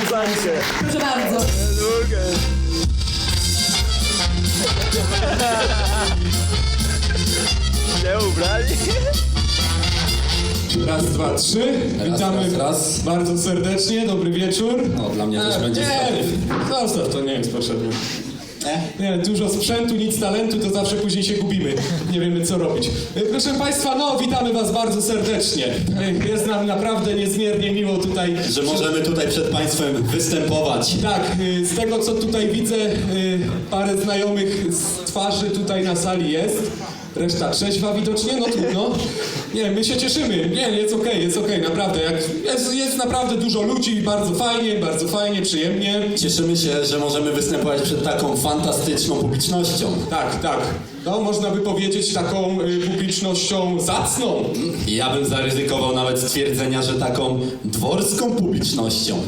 wiązankę. Proszę bardzo. Nie ubrali? Raz, dwa, trzy. Witamy raz, raz. bardzo serdecznie. Dobry wieczór. No, dla mnie też E, będzie Nie, zostaw, to nie jest potrzebne. E? Nie, dużo sprzętu, nic talentu, to zawsze później się gubimy. Nie wiemy, co robić. E, Proszę Państwa, no, witamy Was bardzo serdecznie. E, Jest nam naprawdę niezmiernie miło tutaj. Że możemy tutaj przed Państwem występować. Tak, z tego co tutaj widzę, parę znajomych z twarzy tutaj na sali jest. Reszta trzeźwa widocznie, no trudno. Nie, my się cieszymy. Nie, jest okej, jest okej, naprawdę. Jak, jest, jest naprawdę dużo ludzi, bardzo fajnie, bardzo fajnie, przyjemnie. Cieszymy się, że możemy występować przed taką fantastyczną publicznością. Tak, tak. No, można by powiedzieć taką y, publicznością zacną. Ja bym zaryzykował nawet stwierdzenia, że taką dworską publicznością.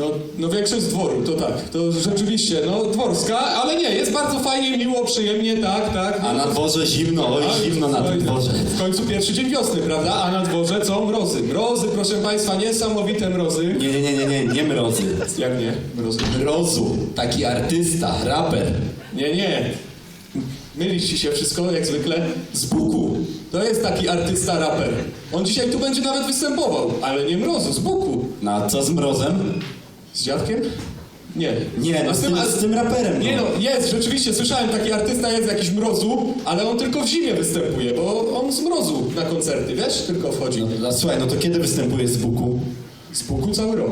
No, no większość z dworu, to tak. To rzeczywiście, no dworska, ale nie, jest bardzo fajnie, miło, przyjemnie, tak, tak. A na dworze zimno, oj Oj, zimno na tym dworze. W końcu pierwszy dzień wiosny, prawda? A na dworze co? Mrozy. Mrozy, proszę Państwa, niesamowite mrozy. Nie, nie, nie, nie, nie, nie mrozy. Jak nie? Mrozy. Mrozu, taki artysta, raper. Nie, nie. Mylisz ci się wszystko, jak zwykle, z Buku. To jest taki artysta, raper. On dzisiaj tu będzie nawet występował, ale nie Mrozu, z Buku. No a co z mrozem? Z dziadkiem? Nie. Nie, no z tym, z tym raperem. Nie no, jest, rzeczywiście, słyszałem, taki artysta jest jakiś mrozu, ale on tylko w zimie występuje, bo on z mrozu na koncerty, wiesz, tylko wchodzi. No, słuchaj, no to kiedy występuje z Buku? Z puku cały rok,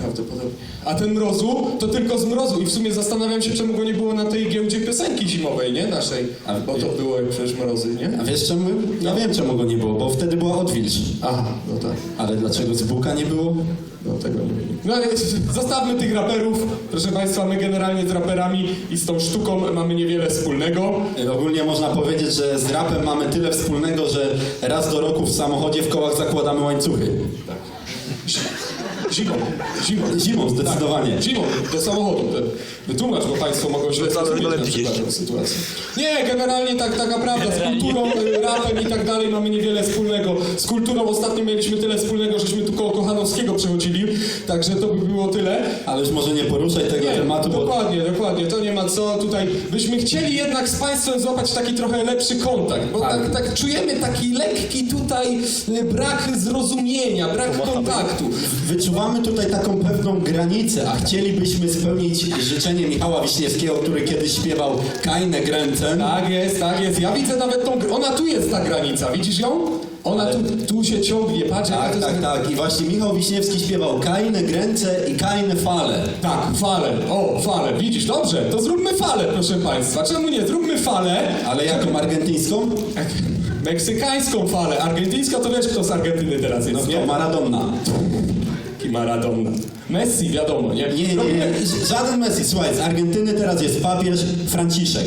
prawdopodobnie. A ten mrozu to tylko z mrozu i w sumie zastanawiam się, czemu go nie było na tej giełdzie piosenki zimowej, nie? Naszej. A- Bo to było przecież mrozy, nie? A wiesz czemu? Ja wiem czemu go nie było, bo wtedy była odwilż. Aha, no tak. Ale dlaczego z Buka nie było? No tego nie wiem. No ale zostawmy tych raperów. Proszę Państwa, my generalnie z raperami i z tą sztuką mamy niewiele wspólnego. Ogólnie można powiedzieć, że z rapem mamy tyle wspólnego, że raz do roku w samochodzie w kołach zakładamy łańcuchy. Jesus. Zimą, zimą. Zimą, zdecydowanie. Tak, zimą, do samochodu. Wytłumacz, bo Państwo mogą źle zrozumieć na tę sytuację. Nie, generalnie tak, taka prawda. Z kulturą, y, rapem i tak dalej mamy niewiele wspólnego. Z kulturą ostatnio mieliśmy tyle wspólnego, żeśmy tu koło Kochanowskiego przechodzili. Także to by było tyle. Ale już może nie poruszaj tego Nie, tematu, bo dokładnie, dokładnie, to nie ma co tutaj. Byśmy chcieli jednak z Państwem złapać taki trochę lepszy kontakt, bo tak, tak czujemy taki lekki tutaj y, brak zrozumienia, brak kontaktu. wyczuwamy tutaj taką pewną granicę, a chcielibyśmy spełnić życzenie Michała Wiśniewskiego, który kiedyś śpiewał Kajne Gręcen. Tak jest, tak jest. Ja widzę nawet tą. Ona tu jest ta granica, widzisz ją? Ona tu, tu się ciągnie, patrz. Tak, to tak, jest... tak. I właśnie Michał Wiśniewski śpiewał Kajne Gręce i Kajne Fale. Tak, falę. O, falę. Widzisz, dobrze. To zróbmy falę, proszę Państwa. Czemu nie? Zróbmy falę. Ale jaką argentyńską? Tak, Meksykańską falę. Argentyńska to wiesz, kto z Argentyny teraz No jest, to nie? Maradona. Maradona. Messi, wiadomo, nie? Nie, nie, nie. Żaden Messi. Słuchaj, z Argentyny teraz jest papież Franciszek.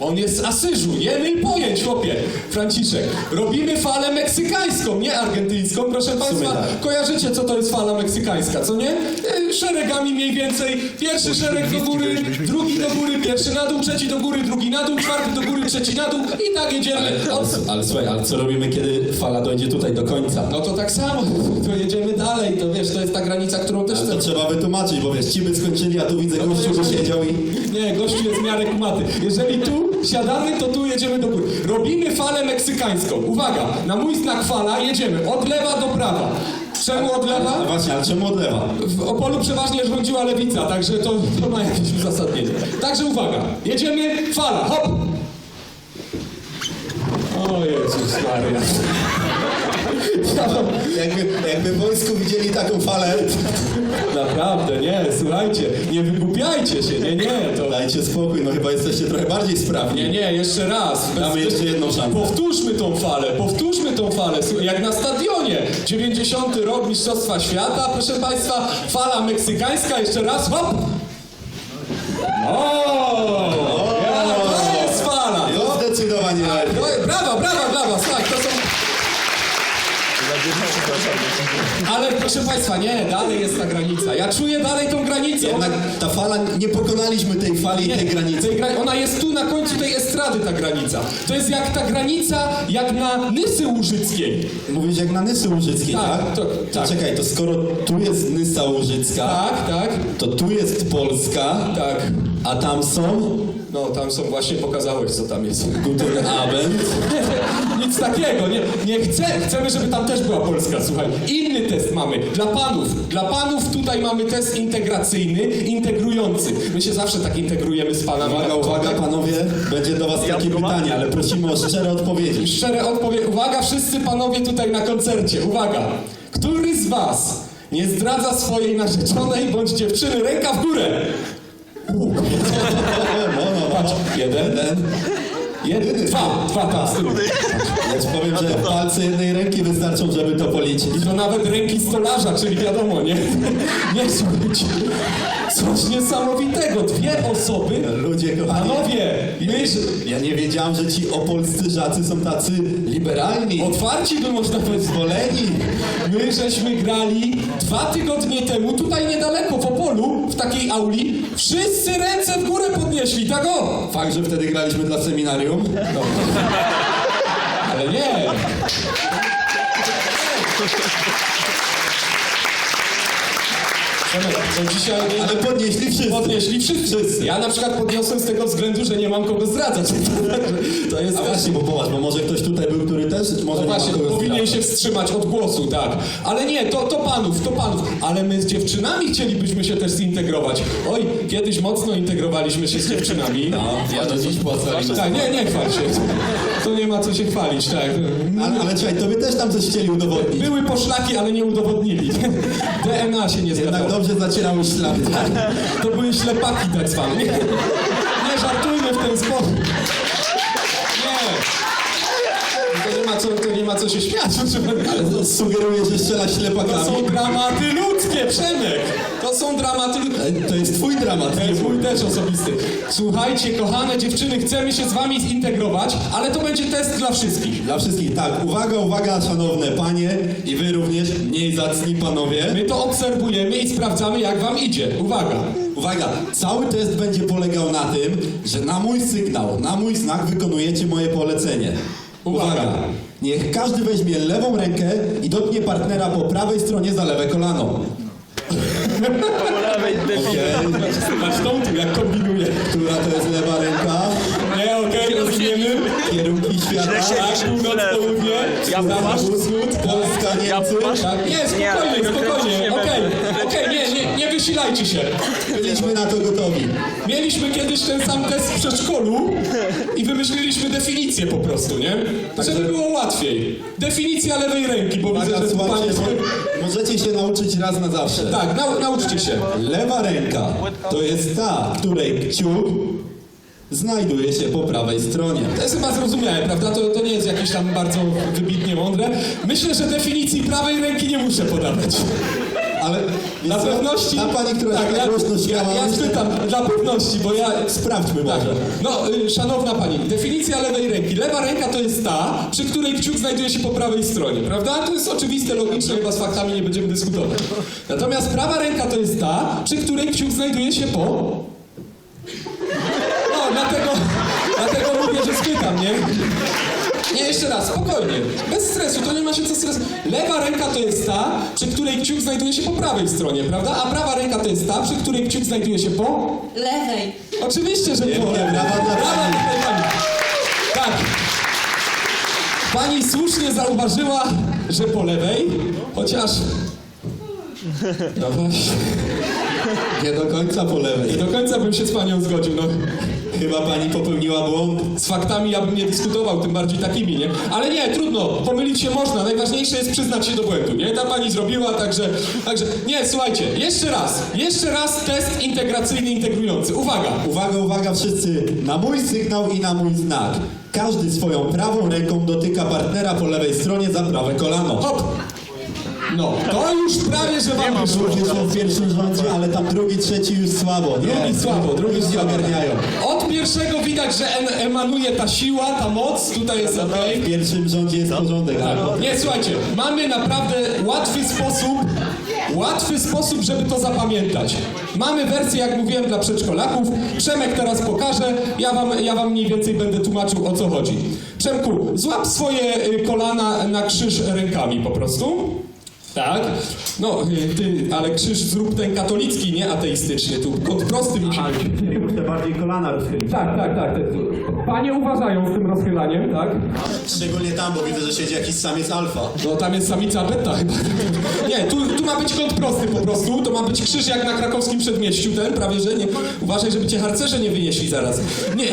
On jest z Asyżu, nie myl pojęć, chłopie. Franciszek. Robimy falę meksykańską, nie argentyńską. Proszę Państwa, tak. kojarzycie, co to jest fala meksykańska, co nie? E, Szeregami mniej więcej. Pierwszy szereg do góry, drugi do góry, pierwszy na dół, trzeci do góry, drugi na dół, czwarty do góry, trzeci na dół i tak jedziemy. Ale, ale, ale słuchaj, ale co robimy, kiedy fala dojdzie tutaj do końca? No to tak samo, to jedziemy dalej, to wiesz, to jest ta granica, którą też Ale to trzeba wytłumaczyć, bo wiesz, ci by skończyli, a tu widzę gościu, że siedział i... Nie, gościu jest w miarę kumaty. Jeżeli tu siadamy, to tu jedziemy do góry. Robimy falę meksykańską. Uwaga, na mój znak fala jedziemy od lewa do prawa. Czemu od No lewa? właśnie, ale czemu od lewa? W Opolu przeważnie rządziła lewica, także to, to ma jakieś uzasadnienie. Także uwaga, jedziemy, fala, hop! O Jezus Maria. Jakby, jakby w wojsku widzieli taką falę, Naprawdę, nie, słuchajcie, nie wygłupiajcie się, nie, nie, to... dajcie spokój, no chyba jesteście trochę bardziej sprawni. Nie, nie, jeszcze raz. Damy jeszcze jedną szansę. Powtórzmy tą falę, powtórzmy tą falę. Jak na stadionie. 90 rok Mistrzostwa Świata, proszę Państwa, fala meksykańska, jeszcze raz, hop! O! Ja, to jest fala! No zdecydowanie lepiej. No, brawa, brawa, brawa, słuchaj, to są... Ale proszę Państwa, nie, dalej jest ta granica. Ja czuję dalej tą granicę. Jednak ta fala, nie pokonaliśmy tej fali i tej granicy. tej gra- ona jest tu na końcu tej estrady, ta granica. To jest jak ta granica, jak na Nysy Łużyckiej. Mówisz jak na Nysy Łużyckiej, Tak, tak? To tak. czekaj, to skoro tu jest Nysa Łużycka, Tak, tak, to tu jest Polska, tak. A tam są No, tam są, właśnie pokazałeś, co tam jest. Guten Abend. Nic takiego, nie, nie chcę, chcemy, żeby tam też była Polska, słuchaj. Inny test mamy, dla panów. Dla panów tutaj mamy test integracyjny, integrujący. My się zawsze tak integrujemy z panami. Uwaga, uwaga panowie, będzie do was takie pytanie, ale prosimy o szczere odpowiedzi. Szczere odpowiedź. Uwaga, wszyscy panowie tutaj na koncercie. Uwaga. Który z was nie zdradza swojej narzeczonej bądź dziewczyny ręka w górę? No, no, no. Jeden. Jeden, dwa, dwa tyłu. Ja ci powiem, że palce jednej ręki wystarczą, żeby to policzyć. I to nawet ręki stolarza, czyli wiadomo, nie? Nie słuchajcie. Coś niesamowitego. Dwie osoby. Ludzie kochani, Panowie, my ja nie wiedziałem, że ci opolscy żacy są tacy liberalni, otwarci by można powiedzieć. pozwoleni. My żeśmy grali dwa tygodnie temu, tutaj niedaleko w Opolu, w takiej auli. Wszyscy ręce w górę podnieśli, tak o! Fakt, że wtedy graliśmy dla seminarium. Ale nie! To dzisiaj Ale podnieśli wszyscy. podnieśli wszyscy. Ja na przykład podniosłem z tego względu, że nie mam kogo zdradzać. To jest A właśnie, bo popatrz, bo może ktoś tutaj był, który też może No właśnie, powinien się wstrzymać od głosu, tak. Ale nie, to, to panów, to panów. Ale my z dziewczynami chcielibyśmy się też zintegrować. Oj, kiedyś mocno integrowaliśmy się z dziewczynami. No, ja do dziś płacę. Tak, nie, nie chwal się. To nie ma co się chwalić, tak. Ale, ale czekaj, to wy też tam coś chcieli udowodnić. Były poszlaki, ale nie udowodnili. DNA się nie zgadzało. Dobrze zacierały ślady. To były ślepaki tak zwane. Nie, żartujmy w ten sposób. Nie. To nie ma co, to nie ma co się śmiać. Ale to sugeruje, że strzela To ślepakami. są dramaty ludzkie, Przemek! To są dramaty ludzkie. To jest twój dramat. To jest mój też osobisty. Słuchajcie, kochane dziewczyny, chcemy się z wami zintegrować, ale to będzie test dla wszystkich. Dla wszystkich, tak. Uwaga, uwaga, szanowne panie i wy również, mniej zacni panowie. My to obserwujemy i sprawdzamy, jak wam idzie. Uwaga! Uwaga, cały test będzie polegał na tym, że na mój sygnał, na mój znak wykonujecie moje polecenie. Uwaga. Niech każdy weźmie lewą rękę i dotknie partnera po prawej stronie za lewe kolano. Okej, Patrz tą tu, jak kombinuje. która to jest lewa ręka? Nie, okej, rozumiemy. Kierunki świata. Tak, północ, południe, Ja zachód, wschód, Polska, Ja Niemcy. masz- Tak, nie, spokojnie, Nie, spokojnie, wysilajcie się. Byliśmy na to gotowi. Mieliśmy kiedyś ten sam test w przedszkolu i wymyśliliśmy definicję po prostu, nie? Żeby było łatwiej. Definicja lewej ręki, bo widzę, Uwaga, że słuchajcie, panie... mo- możecie się nauczyć raz na zawsze. Tak, nau, nauczcie się. Lewa ręka to jest ta, której kciuk znajduje się po prawej stronie. To jest chyba zrozumiałe, prawda? To, to nie jest jakieś tam bardzo wybitnie mądre. Myślę, że definicji prawej ręki nie muszę podawać. Ale Dla co? pewności... Ta pani, która tak, tak głośno ja, śmiała, ja spytam, dla pewności, bo ja... Sprawdźmy Tak. może. No, y, szanowna pani, definicja lewej ręki. Lewa ręka to jest ta, przy której kciuk znajduje się po prawej stronie, prawda? To jest oczywiste, logiczne, chyba z faktami nie będziemy dyskutować. Natomiast prawa ręka to jest ta, przy której kciuk znajduje się po... No, dlatego, dlatego mówię, że spytam, nie? Nie, jeszcze raz, spokojnie, bez stresu, to nie ma się co stresować. Lewa ręka to jest ta, przy której kciuk znajduje się po prawej stronie, prawda? A prawa ręka to jest ta, przy której kciuk znajduje się po... Lewej. Oczywiście, że po lewej. brawa dla Brawa pani. Tak. Pani słusznie zauważyła, że po lewej, chociaż... No właśnie, Nie do końca po nie lewej. do końca bym się z panią zgodził, no. Chyba pani popełniła błąd. Z faktami ja bym nie dyskutował, tym bardziej takimi, nie? Ale nie, trudno, pomylić się można. Najważniejsze jest przyznać się do błędu, nie? Ta pani zrobiła, także... Także, nie, słuchajcie, jeszcze raz, jeszcze raz test integracyjny, integrujący. Uwaga! Uwaga, uwaga wszyscy, na mój sygnał i na mój znak. Każdy swoją prawą ręką dotyka partnera po lewej stronie za prawe kolano. Hop! No, to już prawie, że wam wyszło. Wyszło w pierwszym rządzie, ale tam drugi, trzeci już słabo. Nie, Drugi słabo, drugi już nie ogarniają. Od pierwszego widać, że em- emanuje ta siła, ta moc, tutaj jest okej. W pierwszym rządzie jest porządek, tak? Nie, słuchajcie, mamy naprawdę łatwy sposób, łatwy sposób, żeby to zapamiętać. Mamy wersję, jak mówiłem, dla przedszkolaków. Przemek teraz pokaże, ja wam, ja wam mniej więcej będę tłumaczył, o co chodzi. Przemku, złap swoje y, kolana na krzyż rękami po prostu. Tak? No, y, ty, ale krzyż zrób ten katolicki, nie ateistyczny. Tu kod prosty musi być. Muszę bardziej kolana rozchylić. Tak, tak, tak. Panie uważają z tym rozchylaniem, tak? Szczególnie tam, bo widzę, że siedzi jakiś samiec alfa. No tam jest samica beta chyba. Nie, tu, tu ma być kąt prosty po prostu. To ma być krzyż jak na krakowskim przedmieściu ten, prawie że nie. Uważaj, żeby cię harcerze nie wynieśli zaraz. Nie.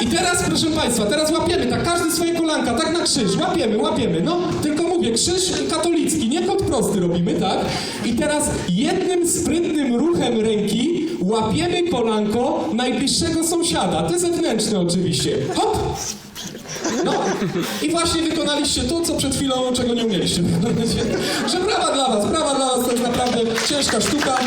I teraz, proszę Państwa, teraz łapiemy, tak każdy swoje kolanka, tak na krzyż. Łapiemy, łapiemy. No, tylko mówię, krzyż katolicki, nie kąt prosty robimy, tak? I teraz jednym sprytnym ruchem ręki łapiemy kolanko najbliższego sąsiada. Te zewnętrzne oczywiście. Hop! No i właśnie wykonaliście to, co przed chwilą, czego nie umieliście. Że brawa dla was, brawa dla was, to jest naprawdę ciężka sztuka.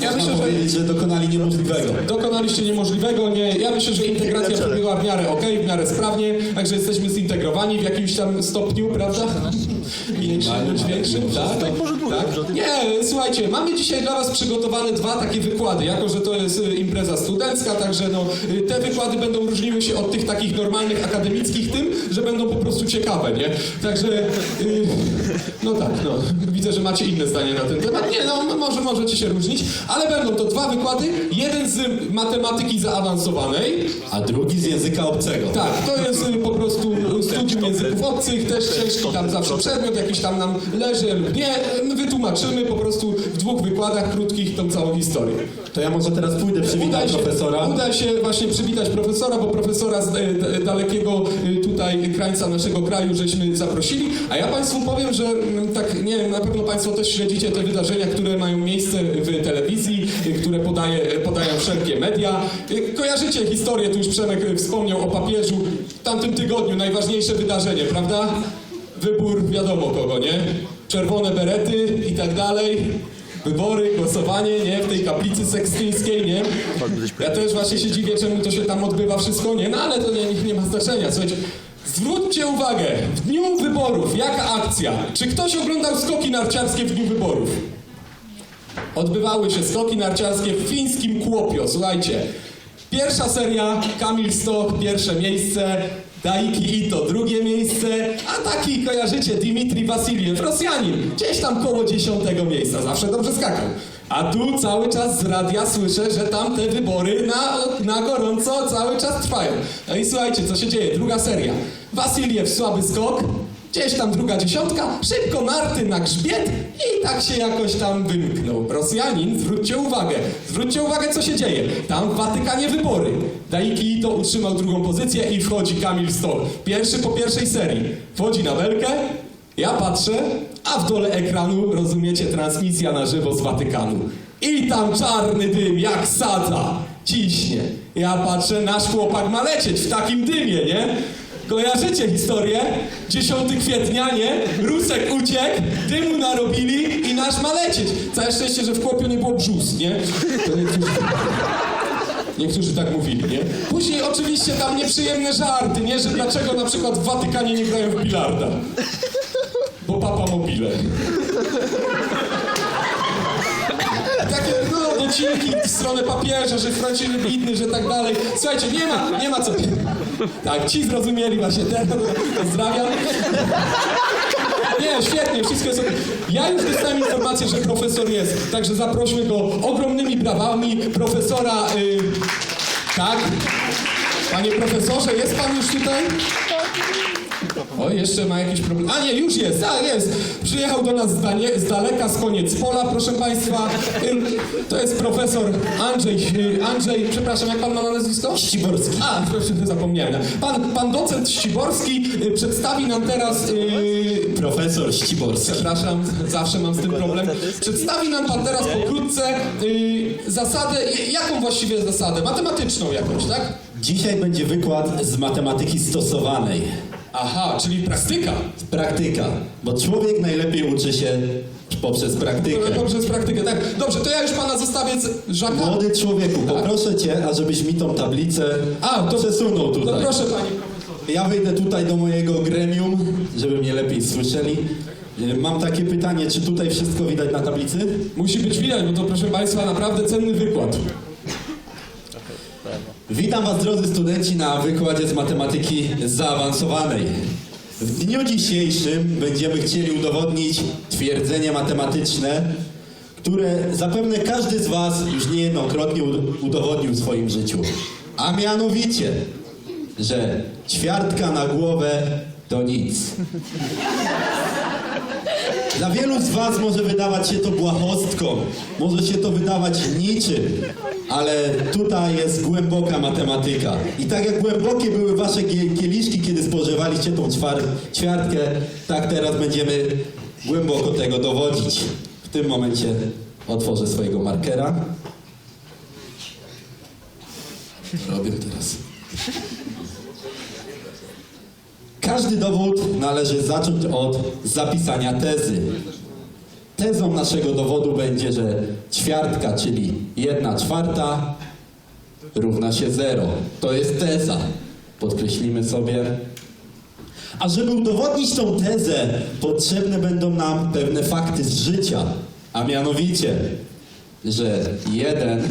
Ja myślę, że powiedzieć, że dokonali niemożliwego. dokonaliście niemożliwego, nie, ja myślę, że integracja przebiegła w miarę ok, w miarę sprawnie, także jesteśmy zintegrowani w jakimś tam stopniu, prawda? Mniejszym bądź większym, tak? tak? Nie, słuchajcie, mamy dzisiaj dla was przygotowane dwa takie wykłady, jako że to jest y, impreza studencka, także no, y, te wykłady będą różniły się od tych takich normalnych, akademickich tym, że będą po prostu ciekawe, nie? Także, y, no tak, no, widzę, że macie inne zdanie na ten temat. Nie, no, może możecie się różnić, ale będą to dwa wykłady, jeden z matematyki zaawansowanej, A drugi z języka obcego. tak, to jest y, po prostu studium języków obcych, też ciężki tam zawsze przedmiot, jakiś tam nam leży lub nie. My wytłumaczymy po prostu w dwóch wykładach krótkich tą całą historię. To ja może teraz pójdę przywitać profesora. Uda się właśnie przywitać profesora, bo profesora z e, d- dalekiego e, tutaj krańca naszego kraju żeśmy zaprosili. A ja Państwu powiem, że mm, tak, nie wiem, na pewno Państwo też śledzicie te wydarzenia, które mają miejsce w telewizji, e, które podaje, podają wszelkie media. E, Kojarzycie historię, tu już Przemek e, wspomniał o papieżu. W tamtym tygodniu najważniejsze wydarzenie, prawda? Wybór wiadomo kogo, nie? Czerwone berety i tak dalej. Wybory, głosowanie, nie? W tej kaplicy sekstyńskiej, nie? Ja też właśnie się dziwię, czemu to się tam odbywa wszystko, nie? No ale to nie, nie ma znaczenia. Słuchajcie, zwróćcie uwagę, w dniu wyborów, jaka akcja? Czy ktoś oglądał skoki narciarskie w dniu wyborów? Odbywały się skoki narciarskie w fińskim Kłopio, słuchajcie. Pierwsza seria, Kamil Stok, pierwsze miejsce, Daiki Ito, drugie miejsce, a taki kojarzycie, Dimitri Wasiliew, Rosjanin, gdzieś tam koło dziesiątego miejsca, zawsze dobrze skakał. A tu cały czas z radia słyszę, że tam te wybory na, na gorąco cały czas trwają. No i słuchajcie, co się dzieje, druga seria. Wasiliew, słaby skok, Gdzieś tam druga dziesiątka, szybko narty na grzbiet i tak się jakoś tam wymknął. Rosjanin, zwróćcie uwagę, zwróćcie uwagę co się dzieje. Tam w Watykanie wybory. Daiki to utrzymał drugą pozycję i wchodzi Kamil Stoll. Pierwszy po pierwszej serii. Wchodzi na belkę, ja patrzę, a w dole ekranu, rozumiecie, transmisja na żywo z Watykanu. I tam czarny dym jak sadza, ciśnie. Ja patrzę, nasz chłopak ma lecieć w takim dymie, nie? Kojarzycie historię? 10 kwietnia, nie? Rusek uciekł, dymu narobili i nasz ma lecieć. Całe szczęście, że w Kłopiu nie było brzus, nie? To niektórzy, niektórzy tak mówili, nie? Później oczywiście tam nieprzyjemne żarty, nie? Że dlaczego na przykład w Watykanie nie grają w bilarda? Bo papa mobile. Takie no, docinki w stronę papieża, że Franciszek bidny, że tak dalej. Słuchajcie, nie ma, nie ma co. Tak, ci zrozumieli właśnie teraz. Pozdrawiam. Nie, świetnie, wszystko jest. Ja już dostałem informację, że profesor jest, także zaprośmy go ogromnymi brawami. Profesora, y, tak? Panie profesorze, jest pan już tutaj? O, jeszcze ma jakiś problem. A nie, już jest, a jest. Przyjechał do nas z, danie, z daleka, z koniec pola, proszę państwa. To jest profesor Andrzej, y, Andrzej, przepraszam, jak pan ma na nazwisko? Ściborski. A, proszę, zapomniałem. Pan, pan docent Ściborski y, przedstawi nam teraz... Y, Profesor Ściborski. Przepraszam, zawsze mam z tym problem. Przedstawi nam pan teraz pokrótce y, zasadę, jaką właściwie zasadę? Matematyczną jakąś, tak? Dzisiaj będzie wykład z matematyki stosowanej. Aha, czyli praktyka. Praktyka, bo człowiek najlepiej uczy się poprzez praktykę. Poprzez praktykę, tak. Dobrze, to ja już pana zostawię z Żaka. Młody człowieku, poproszę cię, ażebyś mi tą tablicę A, to- przesunął To tutaj. proszę pani. Ja wyjdę tutaj do mojego gremium, żeby mnie lepiej słyszeli. Y, Mam takie pytanie, czy tutaj wszystko widać na tablicy? Musi być widać, bo to proszę państwa naprawdę cenny wykład. Witam Was drodzy studenci na wykładzie z matematyki zaawansowanej. W dniu dzisiejszym będziemy chcieli udowodnić twierdzenie matematyczne, które zapewne każdy z Was już niejednokrotnie ud- udowodnił w swoim życiu. A mianowicie, że ćwiartka na głowę to nic. Dla wielu z Was może wydawać się to błahostką, może się to wydawać niczym, ale tutaj jest głęboka matematyka. I tak jak głębokie były Wasze kieliszki, kiedy spożywaliście tą ćwar- ćwiartkę, tak teraz będziemy głęboko tego dowodzić. W tym momencie otworzę swojego markera. Robię teraz. Każdy dowód należy zacząć od zapisania tezy. Tezą naszego dowodu będzie, że ćwiartka, czyli jedna czwarta równa się zero. To jest teza. Podkreślimy sobie. A żeby udowodnić tą tezę, potrzebne będą nam pewne fakty z życia. A mianowicie, że 1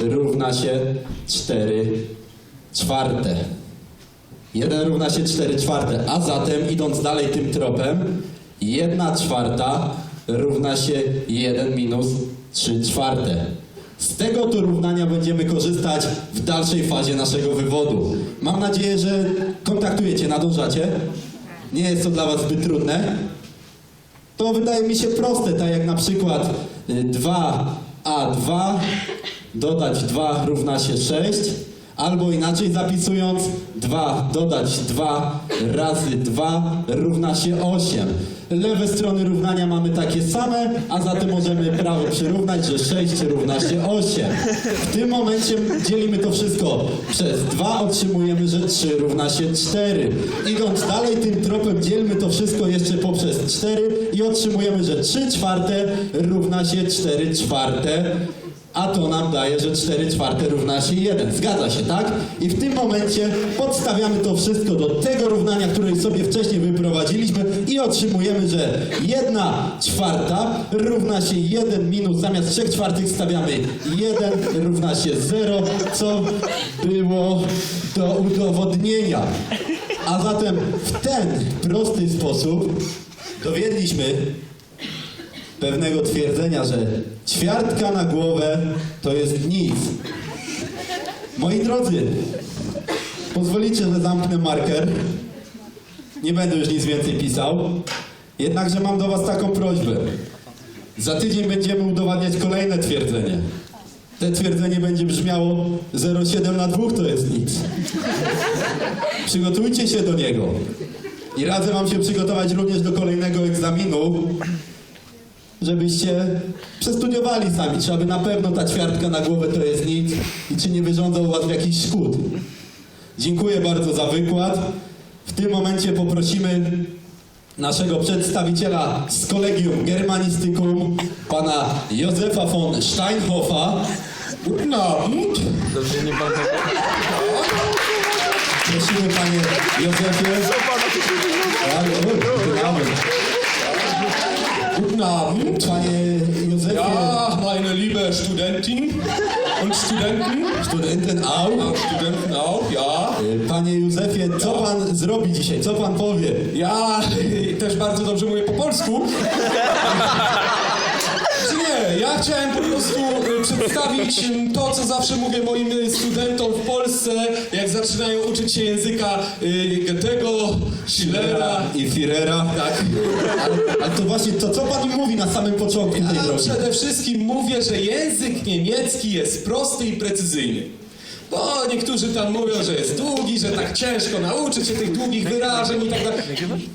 równa się 4 czwarte. 1 równa się 4 czwarte, a zatem idąc dalej tym tropem, 1 czwarta równa się 1 minus 3 czwarte. Z tego to równania będziemy korzystać w dalszej fazie naszego wywodu. Mam nadzieję, że kontaktujecie, nadążacie. Nie jest to dla Was zbyt trudne. To wydaje mi się proste, tak jak na przykład y, 2a2 dodać 2 równa się 6, albo inaczej zapisując 2 dodać 2 razy 2 równa się 8. Lewe strony równania mamy takie same, a zatem możemy prawo przyrównać, że 6 równa się 8. W tym momencie dzielimy to wszystko przez 2, otrzymujemy, że 3 równa się 4. Idąc dalej tym tropem dzielmy to wszystko jeszcze poprzez 4 i otrzymujemy, że 3 czwarte równa się 4 czwarte. A to nam daje, że 4 czwarte równa się 1. Zgadza się, tak? I w tym momencie podstawiamy to wszystko do tego równania, które sobie wcześniej wyprowadziliśmy i otrzymujemy, że 1 czwarta równa się 1 minus, zamiast 3 czwartych stawiamy 1 równa się 0, co było do udowodnienia. A zatem w ten prosty sposób dowiedliśmy, pewnego twierdzenia, że ćwiartka na głowę to jest nic. Moi drodzy, pozwolicie, że zamknę marker. Nie będę już nic więcej pisał. Jednakże mam do Was taką prośbę. Za tydzień będziemy udowadniać kolejne twierdzenie. Te twierdzenie będzie brzmiało 0,7 na 2 to jest nic. Przygotujcie się do niego. I radzę Wam się przygotować również do kolejnego egzaminu, żebyście przestudiowali sami, czy aby na pewno ta ćwiartka na głowę to jest nic i czy nie wyrządza u was jakichś szkód. Dziękuję bardzo za wykład. W tym momencie poprosimy naszego przedstawiciela z Kolegium Germanistykum, pana Józefa von Steinhofa. No, Dobrze, nie pan Prosimy panie Józefie. Ale, o, wygrałem. Guten Abend. Panie Józefie, Ja, meine liebe Studentin und Studenten. studenten auch. Studenten auch, ja. Panie Józefie, co pan zrobi dzisiaj? Co pan powie? Ja też bardzo dobrze mówię po polsku. Czy nie, ja chciałem po prostu y, przedstawić y, to, co zawsze mówię moim y, studentom w Polsce, jak zaczynają uczyć się języka y, Goethego, Schillera. i Firera. Tak. Ale, ale to właśnie, to co pan mówi na samym początku tej drogi? przede wszystkim mówię, że język niemiecki jest prosty i precyzyjny. Bo niektórzy tam mówią, że jest długi, że tak ciężko nauczyć się tych długich wyrażeń i tak dalej.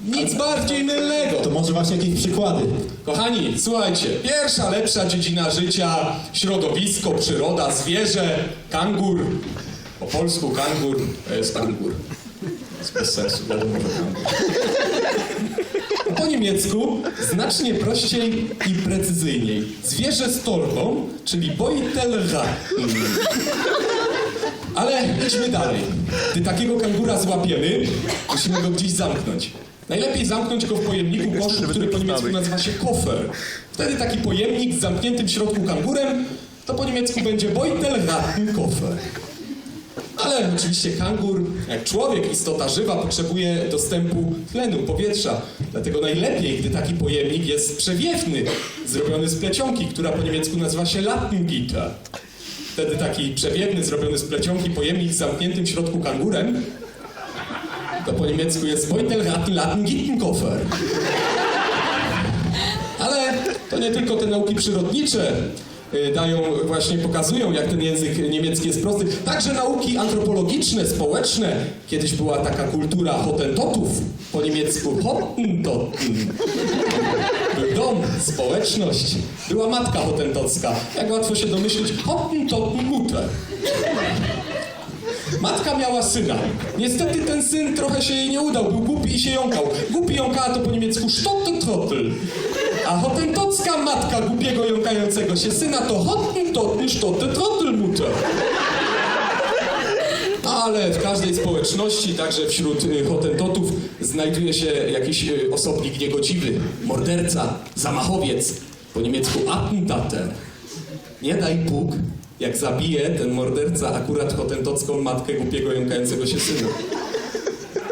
Nic bardziej mylnego. To może właśnie jakieś przykłady. Kochani, słuchajcie, pierwsza lepsza dziedzina życia, środowisko, przyroda, zwierzę, kangur. Po polsku kangur to jest kangur. jest bez sensu, wiadomo, że kangur. Po niemiecku znacznie prościej i precyzyjniej. Zwierzę z torbą, czyli Beutelratten. Ale idźmy dalej. Gdy takiego kangura złapiemy, musimy go gdzieś zamknąć. Najlepiej zamknąć go w pojemniku koszu, który po niemiecku nazywa się kofer. Wtedy taki pojemnik z zamkniętym w środku kangurem, to po niemiecku będzie Beutelrattenkofer. Ale oczywiście kangur, jak człowiek, istota żywa, potrzebuje dostępu tlenu, powietrza. Dlatego najlepiej, gdy taki pojemnik jest przewiewny, zrobiony z plecionki, która po niemiecku nazywa się Lattengitter. Wtedy taki przewiewny, zrobiony z plecionki pojemnik z zamkniętym w środku kangurem, to po niemiecku jest Beutelrattenlattengittenkoffer. Ale to nie tylko te nauki przyrodnicze dają, właśnie pokazują, jak ten język niemiecki jest prosty. Także nauki antropologiczne, społeczne. Kiedyś była taka kultura hotentotów, po niemiecku Hottentotten. Był dom, społeczność. Była matka hotentocka. Jak łatwo się domyślić, Hottentottenmutter. Matka miała syna. Niestety ten syn trochę się jej nie udał, był głupi i się jąkał. Głupi jąkała to po niemiecku Stottentrottel. A hotentocka matka głupiego jąkającego się syna to Hottentotten Stottentrottelmutter. Ale w każdej społeczności, także wśród y, hotentotów, znajduje się jakiś y, osobnik niegodziwy, morderca, zamachowiec, po niemiecku Attentäter. Nie daj Bóg, jak zabije ten morderca akurat hotentocką matkę głupiego jąkającego się syna.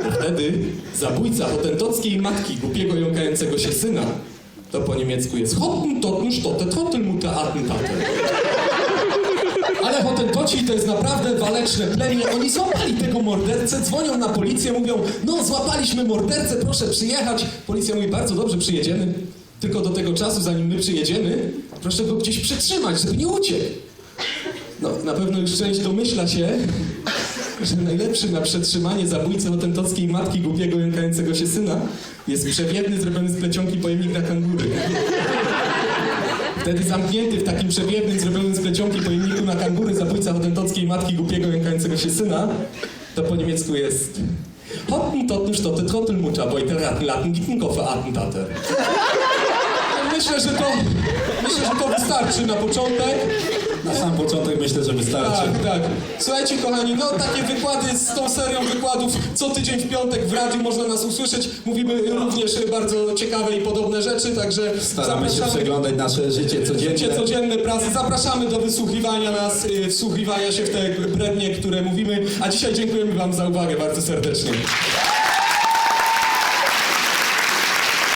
Bo wtedy zabójca hotentockiej matki głupiego jąkającego się syna to po niemiecku jest Hottentotten Stotte Trottelmutter Attentäter. Ale hotentoci to jest naprawdę waleczne plemię. Oni złapali tego mordercę, dzwonią na policję, mówią, no złapaliśmy mordercę, proszę przyjechać. Policja mówi, bardzo dobrze, przyjedziemy. Tylko do tego czasu, zanim my przyjedziemy, proszę go gdzieś przytrzymać, żeby nie uciekł. No, na pewno już część domyśla się, że najlepszy na przetrzymanie zabójcy hotentockiej matki głupiego jąkającego się syna jest przewiewny, zrobiony z plecionki pojemnik na kangury. Wtedy zamknięty w takim przewiewnym, zrobionym z plecionki pojemniku na kangury zabójca hotentockiej matki głupiego jąkającego się syna, to po niemiecku jest Hottentotten Trottelmutter Beutelratten Latten Gittenkoffer Attentater. Myślę, że to, myślę, że to wystarczy na początek. Na sam początek myślę, że wystarczy. Tak, tak. Słuchajcie, kochani, no takie wykłady z tą serią wykładów co tydzień w piątek w radiu można nas usłyszeć. Mówimy również bardzo ciekawe i podobne rzeczy, także Staramy się przeglądać nasze życie codziennie. Życie codzienne pracy. Zapraszamy do wysłuchiwania nas, y, wsłuchiwania się w te brednie, które mówimy. A dzisiaj dziękujemy Wam za uwagę bardzo serdecznie.